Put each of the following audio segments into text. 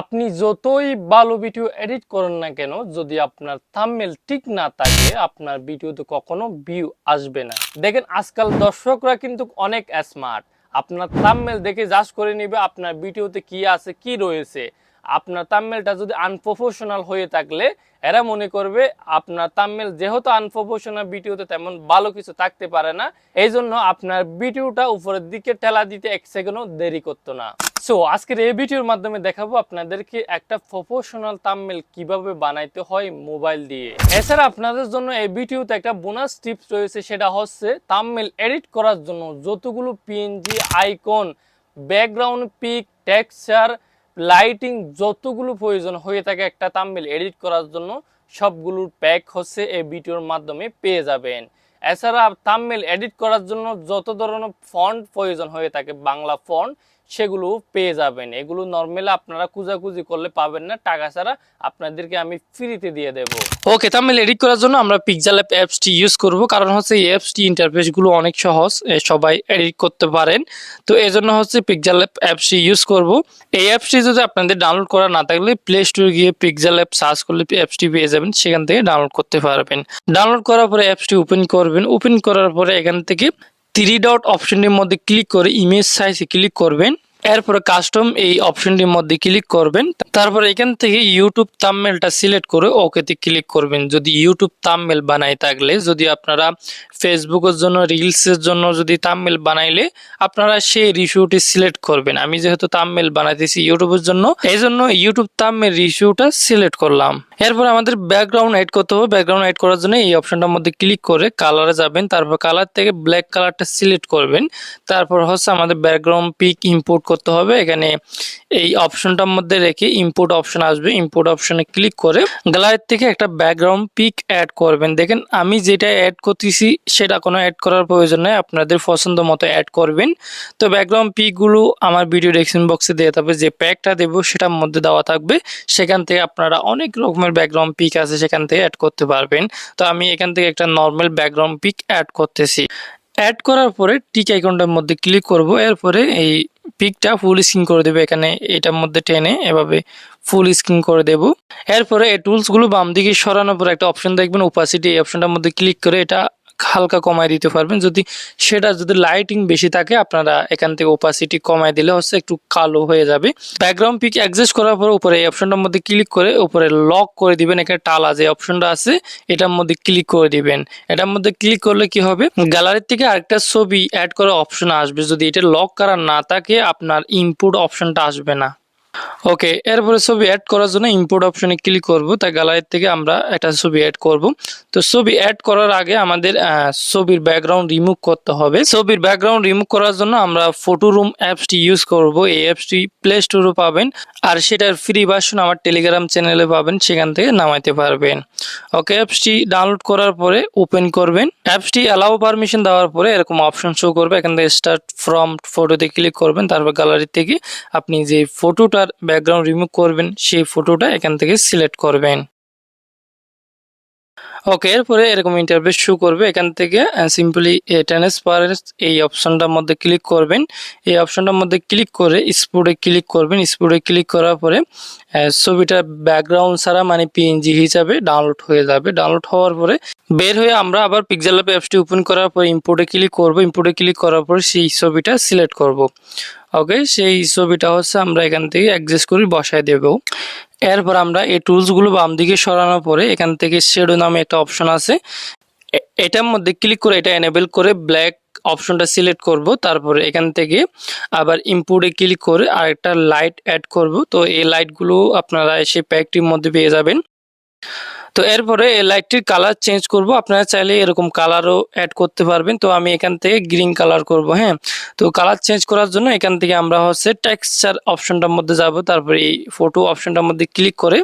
আপনি যতই ভালো ভিডিও এডিট করেন না কেন, যদি আপনার থাম্বনেল ঠিক না থাকে, আপনার ভিডিওতে কখনো ভিউ আসবে না। দেখেন, আজকাল দর্শকরা কিন্তু অনেক স্মার্ট আপনার থাম্বনেল দেখে জাজ করে নেবে আপনার ভিডিওতে কি আছে, কি রয়েছে। আপনার তাম্মেলটা যদি আনপ্রফেশনাল হয়ে থাকলে, এরা মনে করবে আপনার তাম্মেল যেহেতু আনপ্রফেশনাল ভিডিওতে তেমন ভালো কিছু থাকতে পারে না এই জন্য আপনার ভিডিওটা উপরের দিকে ঠেলা দিতে এক সেকেন্ডও দেরি করতো না। সো আজকের এই ভিডিওর মাধ্যমে দেখাবো আপনাদেরকে একটা প্রফেশনাল তামমেল কীভাবে বানাইতে হয় মোবাইল দিয়ে। এছাড়া আপনাদের জন্য এই ভিডিওতে একটা বোনাস টিপস রয়েছে, সেটা হচ্ছে তামমেল এডিট করার জন্য যতগুলো PNG icon background pic texture lighting যতগুলো প্রয়োজন হয়ে থাকে একটা তামমেল এডিট করার জন্য সবগুলোর প্যাক হচ্ছে এই ভিডিওর মাধ্যমে পেয়ে যাবেন। এছাড়া তামমেল এডিট করার জন্য যত ধরনের ফন্ট প্রয়োজন হয়ে থাকে, বাংলা ফন্ট সেগুলো পেয়ে যাবেন। এগুলো নর্মালি আপনারা খুঁজাখুঁজি করলে পাবেন না। টাকা ছাড়া আপনাদেরকে আমি ফ্রিতে দিয়ে দেবো। ওকে তামিল এডিট করার জন্য আমরা পিকজাল অ্যাপ অ্যাপসটি ইউজ করব। কারণ হচ্ছে এই অ্যাপসটি ইন্টারফেসগুলো অনেক সহজ সবাই এডিট করতে পারেন। তো এই জন্য হচ্ছে পিকজাল অ্যাপ অ্যাপসটি ইউজ করব। এই অ্যাপসটি যদি আপনাদের ডাউনলোড করা না থাকলে প্লে স্টোরে গিয়ে পিকজাল অ্যাপ সার্চ করলে অ্যাপসটি পেয়ে যাবেন। সেখান থেকে ডাউনলোড করতে পারবেন। ডাউনলোড করার পরে অ্যাপসটি ওপেন করবেন। ওপেন করার পরে এখান থেকে থ্রি ডট অপশনের মধ্যে ক্লিক করে ইমেজ সাইজে ক্লিক করবেন। এরপরে কাস্টম এই অপশনটির মধ্যে ক্লিক করবেন। তারপরে এখান থেকে ইউটিউব থাম্বনেলটা সিলেক্ট করে ওকেতে ক্লিক করবেন। যদি ইউটিউব তামমেল বানাই থাকলে, যদি আপনারা ফেসবুকের জন্য রিলসের জন্য যদি থাম্বনেল বানাইলে, আপনারা সেই রিসিউটি সিলেক্ট করবেন। আমি যেহেতু তামমেল বানাইতেছি ইউটিউবের জন্য এই জন্য ইউটিউব তামমেল রিসিউটা সিলেক্ট করলাম। এরপর আমাদের ব্যাকগ্রাউন্ড এড করতে হবে। ব্যাকগ্রাউন্ড এড করার জন্য এই অপশনটার মধ্যে ক্লিক করে কালারে যাবেন। তারপর কালার থেকে ব্ল্যাক কালারটা সিলেক্ট করবেন। তারপর হচ্ছে আমাদের ব্যাকগ্রাউন্ড পিক ইম্পোর্ট করতে হবে। এখানে এই অপশনটার মধ্যে রেখে ইম্পোর্ট অপশন আসবে। ইম্পোর্ট অপশনে ক্লিক করে গ্যালারির থেকে একটা ব্যাকগ্রাউন্ড পিক অ্যাড করবেন। দেখেন, আমি যেটা অ্যাড করতেছি, সেটা কোনো অ্যাড করার প্রয়োজন নেই। আপনাদের পছন্দ মতো অ্যাড করবেন। তো ব্যাকগ্রাউন্ড পিকগুলো আমার ভিডিও ডেসক্রিপশন বক্সে দেওয়া থাকবে। যে প্যাকটা দেবো, সেটার মধ্যে দেওয়া থাকবে। সেখান থেকে আপনারা অনেক রকমের ব্যাকগ্রাউন্ড পিক আছে, সেখান থেকে অ্যাড করতে পারবেন। তো আমি এখান থেকে একটা নর্মাল ব্যাকগ্রাউন্ড পিক অ্যাড করতেছি। অ্যাড করার পরে টিক আইকনটার মধ্যে ক্লিক করব। এরপরে এই পিকটা ফুল স্ক্রিন করে দেবে এখানে, এটার মধ্যে টেনে এভাবে ফুল স্ক্রিন করে দেব। এরপরে এই টুলসগুলো বাম দিকে সরানোর পর একটা অপশন দেখবেন ওপাসিটি এই অপশনটার মধ্যে ক্লিক করে এটা হালকা কমায় দিতে পারবেন। যদি সেটা যদি লাইটিং বেশি থাকে, আপনারা এখান থেকে ওপাসিটি কমায় দিলে হচ্ছে একটু কালো হয়ে যাবে। ব্যাকগ্রাউন্ড পিক অ্যাডজাস্ট করার পর উপরে এই অপশনটার মধ্যে ক্লিক করে উপরে লক করে দিবেন। এখানে টালা যে অপশনটা আছে, এটার মধ্যে ক্লিক করে দিবেন। এটার মধ্যে ক্লিক করলে কি হবে? গ্যালারির থেকে আরেকটা ছবি অ্যাড করার অপশন আসবে। যদি এটা লক করা না থাকে, আপনার ইনপুট অপশনটা আসবে না। ওকে এরপরে ছবি অ্যাড করার জন্য ইম্পোর্ট অপশনে ক্লিক করব। তাই গ্যালারির থেকে আমরা একটা ছবি অ্যাড করব। তো ছবি অ্যাড করার আগে আমাদের ছবির ব্যাকগ্রাউন্ড রিমুভ করতে হবে। ছবির ব্যাকগ্রাউন্ড রিমুভ করার জন্য আমরা ফটো রুম অ্যাপসটি ইউজ করব। এই অ্যাপসটি প্লে স্টোরে পাবেন। আর সেটার ফ্রি ভার্সন আমার টেলিগ্রাম চ্যানেলে পাবেন। সেখান থেকে নামাইতে পারবেন। ওকে অ্যাপসটি ডাউনলোড করার পরে ওপেন করবেন। অ্যাপসটি অ্যালাউ পারমিশন দেওয়ার পরে এরকম অপশন শো করবে। এখান থেকে স্টার্ট ফ্রম ফটোতে ক্লিক করবেন। তারপর গ্যালারি থেকে আপনি যে ফটোটার ব্যাকগ্রাউন্ড রিমুভ করবেন, সেই ফটোটা এখান থেকে সিলেক্ট করবেন। ওকে এরপরে এরকম ইন্টারফেস শো করবে, এখান থেকে সিম্পলি ট্রান্সপারেন্স এই অপশনটার মধ্যে ক্লিক করবেন। এই অপশনটার মধ্যে ক্লিক করে স্পুডে ক্লিক করবেন। স্পুডে ক্লিক করার পরে ছবিটা ব্যাকগ্রাউন্ড ছাড়া মানে পিএনজি হিসাবে ডাউনলোড হয়ে যাবে। ডাউনলোড হওয়ার পরে বের হয়ে আমরা আবার পিকজেল অ্যাপসটি ওপেন করার পরে ইম্পোর্টে ক্লিক করব। ইম্পোর্টে ক্লিক করার পর সেই ছবিটা সিলেক্ট করব। ওকে সেই ছবিটা হচ্ছে আমরা এখান থেকে অ্যাডজাস্ট করে বসায় দেব। এরপর আমরা এই টুলসগুলো বাম দিকে সরানোর পরে এখান থেকে শেডো নামে একটা অপশন আছে। এটার মধ্যে ক্লিক করে এটা এনেবল করে ব্ল্যাক অপশনটা সিলেক্ট করব। তারপরে এখান থেকে আবার ইম্পোর্টে ক্লিক করে আরেকটা লাইট অ্যাড করব। তো এই লাইটগুলো আপনারা এসে প্যাকটির মধ্যে পেয়ে যাবেন। তো এরপরে এই লাইটটির কালার চেঞ্জ করব। আপনারা চাইলে এরকম কালারও অ্যাড করতে পারবেন। তো আমি এখান থেকে গ্রিন কালার করব হ্যাঁ? তো কালার চেঞ্জ করার জন্য এখান থেকে আমরা হচ্ছে টেক্সচার অপশনটার মধ্যে যাব। তারপরে এই ফটো অপশনটার মধ্যে ক্লিক করে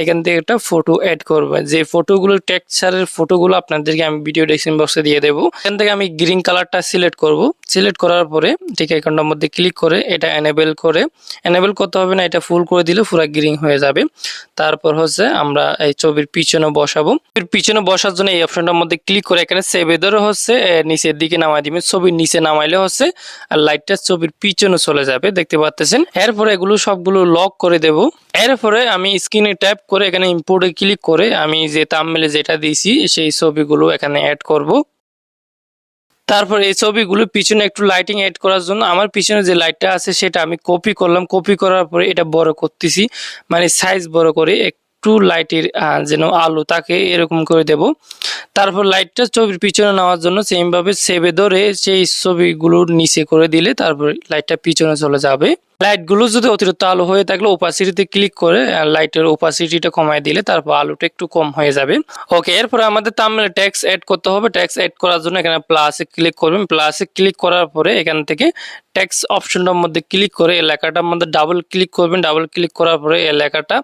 এখান থেকে একটা ফটো অ্যাড করব। যে ফটোগুলো টেক্সচারের ফটোগুলো আপনাদেরকে আমি ভিডিও ডেসক্রিপশন বক্সে দিয়ে দেবো। এখান থেকে আমি গ্রিন কালারটা সিলেক্ট করব। সিলেক্ট করার পরে ঠিক আইকনটার মধ্যে ক্লিক করে এটা এনেবেল করে এনেবেল করতে হবে না, এটা ফুল করে দিলে পুরো গ্রিন হয়ে যাবে। তারপর হচ্ছে আমরা এই ছবির পিছন পিছনে বসাবো। পিছনে বসার জন্য এই অপশনটার মধ্যে ক্লিক করে এখানে সেভ ধরে হচ্ছে নিচের দিকে নামাই দিবেন ছবির নিচে নামাইলে হচ্ছে, আর লাইটটা ছবির পিছনে চলে যাবে, দেখতে পাচ্ছেন এরপরে এগুলো সবগুলো লক করে দেব। এরপরে আমি স্ক্রিনে ট্যাপ করে এখানে ইম্পোর্টে ক্লিক করে আমি যে তামমেলে যেটা দিয়েছি, সেই ছবিগুলো এখানে অ্যাড করব। তারপর এই ছবিগুলো পিছনে একটু লাইটিং এড করার জন্য আমার পিছনে যে লাইটটা আছে সেটা আমি কপি করলাম। কপি করার পরে এটা বড় করতেছি মানে সাইজ বড় করে একটু লাইটের যেন আলো তাকে এরকম করে দেব। তারপর লাইটটা ছবির পিছনে নেওয়ার জন্য সেমভাবে সেবে ধরে সেই ছবিগুলোর নিচে করে দিলে তারপর লাইটটা পিছনে চলে যাবে। লাইটগুলো যদি অতিরিক্ত আলো হয়ে থাকলে ওপাসিটিতে ক্লিক করে লাইটের ওপাসিটিটা কমায় দিলে তারপর আলোটা একটু কম হয়ে যাবে। ওকে এরপরে আমাদের তামিলে ট্যাক্স অ্যাড করতে হবে। ট্যাক্স অ্যাড করার জন্য এখানে প্লাসে ক্লিক করবেন। প্লাসে ক্লিক করার পরে এখান থেকে ট্যাক্স অপশনটার মধ্যে ক্লিক করে এই লেখাটার মধ্যে ডাবল ক্লিক করবেন। ডাবল ক্লিক করার পরে এই লেখাটা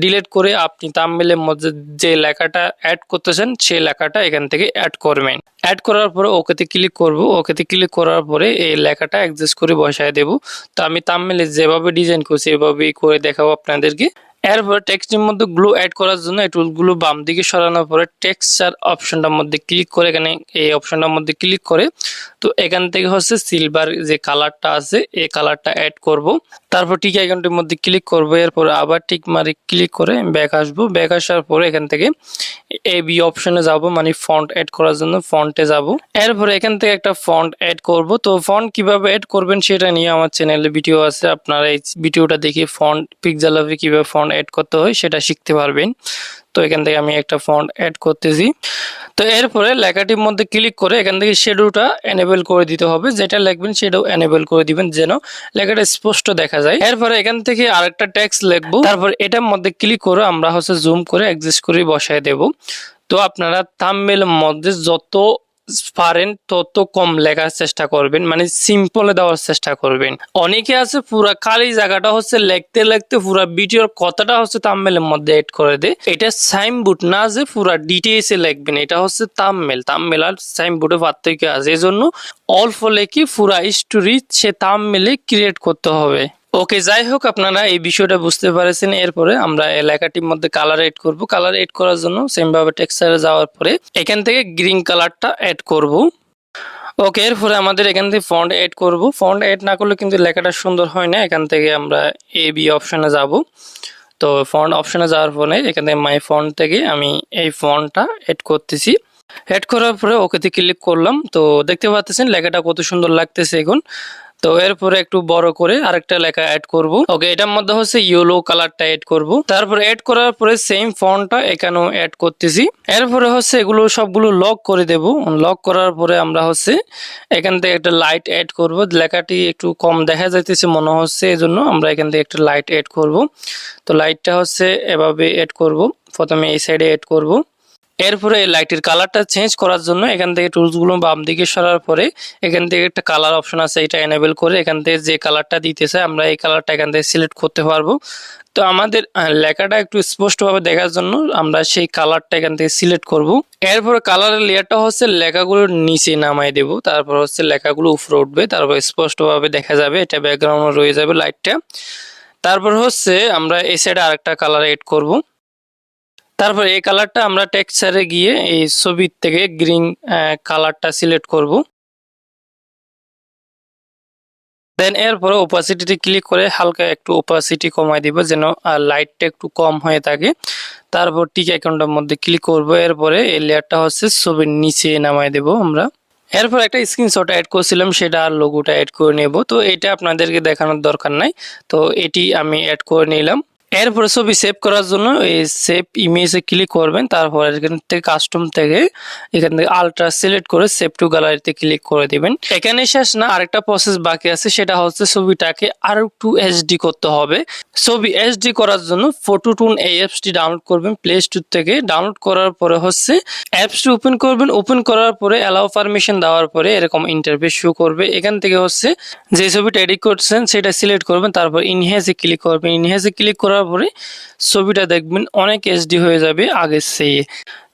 ডিলিট করে আপনি তামিলের মধ্যে যে লেখাটা অ্যাড করতেছেন, সেই লেখাটা এখান থেকে অ্যাড করবেন। অ্যাড করার পরে ওকেতে ক্লিক করব। ওকেতে ক্লিক করার পরে এই লেখাটা অ্যাডজাস্ট করে বসায় দেব। তো আমি তামিলে যেভাবে ডিজাইন করছি, এভাবেই করে দেখাবো আপনাদেরকে। এরপর টেক্সটের মধ্যে গ্লু অ্যাড করার জন্য এই টুলগুলো বাম দিকে সরানোর পরে টেক্সচার অপশনটার মধ্যে ক্লিক করে এখানে এই অপশনটার মধ্যে ক্লিক করে। তো এখান থেকে হচ্ছে সিলভার যে কালারটা আছে, এই কালারটা অ্যাড করব। তারপর টিক আইকনটির মধ্যে ক্লিক করব, এরপর আবার টিক মারি ক্লিক করে ব্যাক আসব। ব্যাক আসার পরে এখান থেকে এ বি অপশনে যাব মানে ফন্ট অ্যাড করার জন্য ফন্টে যাব। এরপরে এখান থেকে একটা ফন্ট অ্যাড করব। তো ফন্ট কীভাবে অ্যাড করবেন সেটা নিয়ে আমার চ্যানেলে ভিডিও আছে। আপনারা এই ভিডিওটা দেখে ফন্ট পিকজালাভে কীভাবে ফন্ট অ্যাড করতে হয় সেটা শিখতে পারবেন। তো এখান থেকে আমি একটা ফন্ট অ্যাড করতেছি। তো এরপরে লেখাটির মধ্যে ক্লিক করে এখান থেকে শেডোটা এনেবল করে দিতে হবে। যেটা লিখবেন সেটাও এনেবল করে দিবেন যেন লেখাটা স্পষ্ট দেখা যায়। এরপরে এখান থেকে আরেকটা ট্যাক্স লিখব। তারপর এটার মধ্যে ক্লিক করে আমরা হচ্ছে জুম করে অ্যাডজাস্ট করে বসায় দেব। তো আপনারা থাম্বনেলের মধ্যে যত পারেন, তত কম লেখার চেষ্টা করবেন মানে সিম্পলে দেওয়ার চেষ্টা করবেন। অনেকে আছে পুরা খালি জায়গাটা হচ্ছে লিখতে লিখতে পুরা ভিডিওর কথাটা হচ্ছে তামমেলের মধ্যে এড করে দেয়। এটা সাইনবোর্ড না যে পুরা ডিটেলসে লিখবেন, এটা হচ্ছে তামমেল তামমেল আর সাইনবোর্ডে পার্থক্য আছে। এই জন্য অল্প লেখি পুরা স্টোরি সে তামমেলে ক্রিয়েট করতে হবে। ওকে, যাই হোক, আপনারা এই বিষয়টা বুঝতে পারছেন। এরপরে আমরা এলাকাটির মধ্যে কালার এড করব। কালার এড করার জন্য সেম ভাবে টেক্সচারে যাওয়ার পরে এখান থেকে গ্রিন কালারটা এড করব। ওকে, এরপরে আমাদের এখান থেকে ফন্ট এড করব। ফন্ট এড না করলে কিন্তু লেখাটা সুন্দর হয় না। এখান থেকে আমরা এ বি অপশনে যাব। তো ফন্ট অপশনে যাওয়ার পরে এখান থেকে মাই ফন্ট থেকে আমি এই ফন্টটা এড করতেছি। এড করার পরে ওকেতে ক্লিক করলাম। তো দেখতে পাচ্ছেন লেখাটা কত সুন্দর লাগতেছে এখন। তো এরপরে একটু বড় করে আরেকটা লেখা অ্যাড করব। ওকে এটার মধ্যে হচ্ছে ইয়েলো কালারটা অ্যাড করব। তারপর অ্যাড করার পরে সেম ফন্টটা এখানেও অ্যাড করতেছি। এরপরে হচ্ছে এগুলো সবগুলো লক করে দেব। লক করার পরে আমরা হচ্ছে এখান থেকে একটা লাইট অ্যাড করব। লেখাটি একটু কম দেখা যাইতেছে, মনে হচ্ছে এজন্য আমরা এখান থেকে একটা লাইট অ্যাড করব। তো লাইটটা হচ্ছে এভাবে অ্যাড করব। প্রথমে এই সাইডে অ্যাড করব। এরপরে এই লাইটের কালারটা চেঞ্জ করার জন্য এখান থেকে টুলসগুলো বাম দিকে সরার পরে এখান থেকে একটা কালার অপশন আছে, এটা এনেবল করে এখান থেকে যে কালারটা দিতে চাই আমরা এই কালারটা এখান থেকে সিলেক্ট করতে পারব। তো আমাদের লেখাটা একটু স্পষ্টভাবে দেখার জন্য আমরা সেই কালারটা এখান থেকে সিলেক্ট করব। এরপরে কালারের লেয়ারটা হচ্ছে লেখাগুলোর নিচে নামাই দেব, তারপর হচ্ছে লেখাগুলো উপরে উঠবে, তারপর স্পষ্টভাবে দেখা যাবে, এটা ব্যাকগ্রাউন্ড রয়ে যাবে লাইটটা তারপর হচ্ছে আমরা এই সাইডে আরেকটা কালার এড করব। তারপর এই কালারটা আমরা টেক্সচারে গিয়ে এই ছবির থেকে গ্রিন কালারটা সিলেক্ট করব। দেন এরপরে ওপাসিটিতে ক্লিক করে হালকা একটু ওপাসিটি কমাই দিব যেন লাইটটা একটু কম হয়ে থাকে। তারপর টিক অ্যাকাউন্টের মধ্যে ক্লিক করব, এরপরে এই লেয়ারটা হচ্ছে ছবির নিচে নামাই দেব আমরা। এরপর একটা স্ক্রিনশট অ্যাড করছিলাম, সেটা আর লোগোটা অ্যাড করে নেব। তো এটা আপনাদেরকে দেখানোর দরকার নাই। তো এটি আমি অ্যাড করে নিলাম। এরপরে ছবি সেভ করার জন্য এই সেভ ইমেজে ক্লিক করবেন। তারপর এখান থেকে কাস্টম থেকে এখান থেকে আলট্রা সিলেক্ট করে সেভ টু গ্যালারিতে ক্লিক করে দিবেন। এখানে শেষ না, আরেকটা প্রসেস বাকি আছে, সেটা হচ্ছে ছবিটাকে আরও একটু এইচডি করতে হবে। ছবি এইচডি করার জন্য ফটো টুন এই অ্যাপসটি ডাউনলোড করবেন প্লে স্টোর থেকে। ডাউনলোড করার পরে হচ্ছে অ্যাপসটি ওপেন করবেন। ওপেন করার পরে অ্যালাউ পারমিশন দেওয়ার পরে এরকম ইন্টারফেস শো করবে। এখান থেকে হচ্ছে যে ছবিটা এডিট করছেন, সেটা সিলেক্ট করবেন। তারপর ইনহেজে ক্লিক করবেন। ইনহেজে ক্লিক করার পরে ছবিটা দেখবেন অনেক এইচডি হয়ে যাবে আগের চেয়ে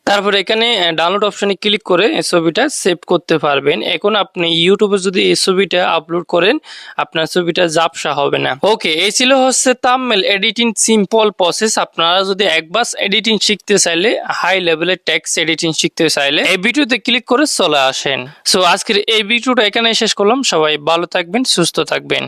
তারপর এখানে ডাউনলোড অপশনে ক্লিক করে এই ছবিটা সেভ করতে পারবেন। এখন আপনি ইউটিউবে যদি এই ছবিটা আপলোড করেন, আপনার ছবিটা জাপসা হবে না। ওকে এই ছিল হচ্ছে তামমেল এডিটিং সিম্পল প্রসেস আপনারা যদি একবার এডিটিং শিখতে চাইলে হাই লেভেলের ট্যাক্স এডিটিং শিখতে চাইলে, এই ভিডিওতে ক্লিক করে চলে আসেন। সো আজকের এই ভিডিওটা এখানে শেষ করলাম। সবাই ভালো থাকবেন, সুস্থ থাকবেন।